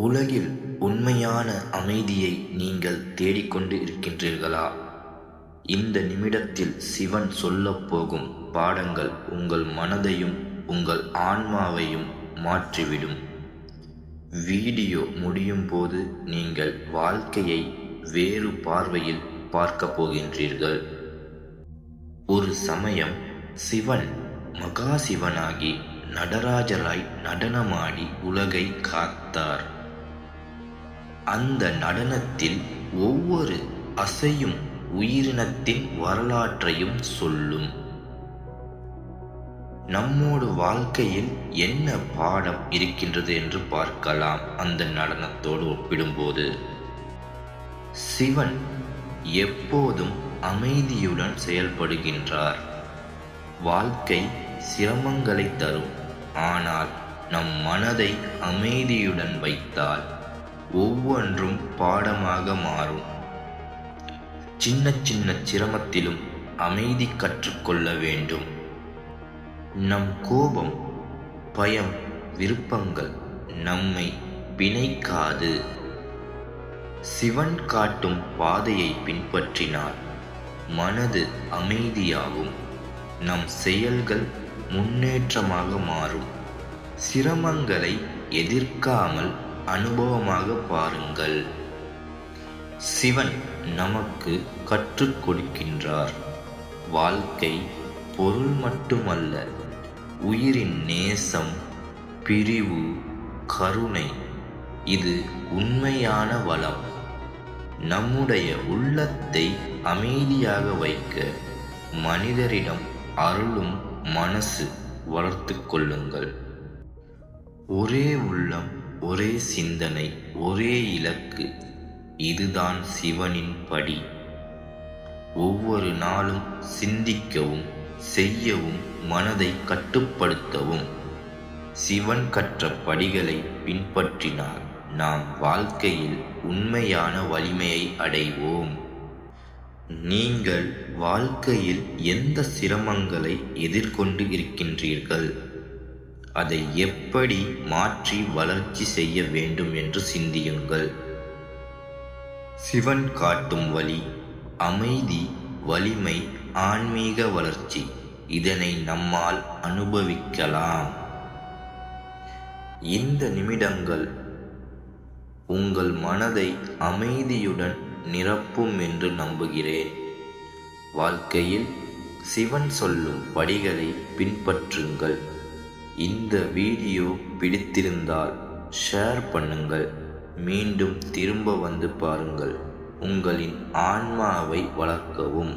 உலகில் உண்மையான அமைதியை நீங்கள் தேடிக்கொண்டு இருக்கின்றீர்களா? இந்த நிமிடத்தில் சிவன் சொல்லப்போகும் பாடங்கள் உங்கள் மனதையும் உங்கள் ஆன்மாவையும் மாற்றிவிடும். வீடியோ முடியும் போது நீங்கள் வாழ்க்கையை வேறு பார்வையில் பார்க்கப் போகின்றீர்கள். ஒரு சமயம் சிவன் மகாசிவனாகி நடராஜராய் நடனமாடி உலகை காத்தார். அந்த நடனத்தில் ஒவ்வொரு அசையும் உயிரினத்தின் வரலாற்றையும் சொல்லும். நம்மோடு வாழ்க்கையில் என்ன பாடம் இருக்கின்றது என்று பார்க்கலாம் அந்த நடனத்தோடு ஒப்பிடும்போது. சிவன் எப்போதும் அமைதியுடன் செயல்படுகின்றார். வாழ்க்கை சிரமங்களை தரும். ஆனால் நம் மனதை அமைதியுடன் வைத்தால் ஒவ்வொன்றும் பாடமாக மாறும். சின்ன சின்ன சிரமத்திலும் அமைதி கற்றுக்கொள்ள வேண்டும். நம் கோபம் பயம் விருப்பங்கள் நம்மை பிணைக்காது. சிவன் காட்டும் பாதையை பின்பற்றினால் மனது அமைதியாகும். நம் செயல்கள் முன்னேற்றமாக மாறும். சிரமங்களை எதிர்க்காமல் அனுபவமாக பாருங்கள். சிவன் நமக்கு கற்றுக் கொடுக்கின்றார். வாழ்க்கை பொருள் மட்டுமல்ல உயிரின் நேசம் பிரிவு கருணை இது உண்மையான வளம். நம்முடைய உள்ளத்தை அமைதியாக வைக்க மனிதரிடம் அருளும் மனசு வளர்த்து கொள்ளுங்கள். ஒரே உள்ளம் ஒரே சிந்தனை ஒரே இலக்கு. இதுதான் சிவனின் படி. ஒவ்வொரு நாளும் சிந்திக்கவும் செய்யவும் மனதை கட்டுப்படுத்தவும். சிவன் கற்ற படிகளை பின்பற்றினால் நாம் வாழ்க்கையில் உண்மையான வலிமையை அடைவோம். நீங்கள் வாழ்க்கையில் எந்த சிரமங்களை எதிர்கொண்டு இருக்கின்றீர்கள்? அதை எப்படி மாற்றி வளர்ச்சி செய்ய வேண்டும் என்று சிந்தியுங்கள். சிவன் காட்டும் வழி அமைதி வலிமை ஆன்மீக வளர்ச்சி இதனை நம்மால் அனுபவிக்கலாம். இந்த நிமிடங்கள் உங்கள் மனதை அமைதியுடன் நிரப்பும் என்று நம்புகிறேன். வாழ்க்கையில் சிவன் சொல்லும் படிகளை பின்பற்றுங்கள். இந்த வீடியோ பிடித்திருந்தால் ஷேர் பண்ணுங்கள். மீண்டும் திரும்ப வந்து பாருங்கள். உங்களின் ஆன்மாவை வளர்க்கவும்.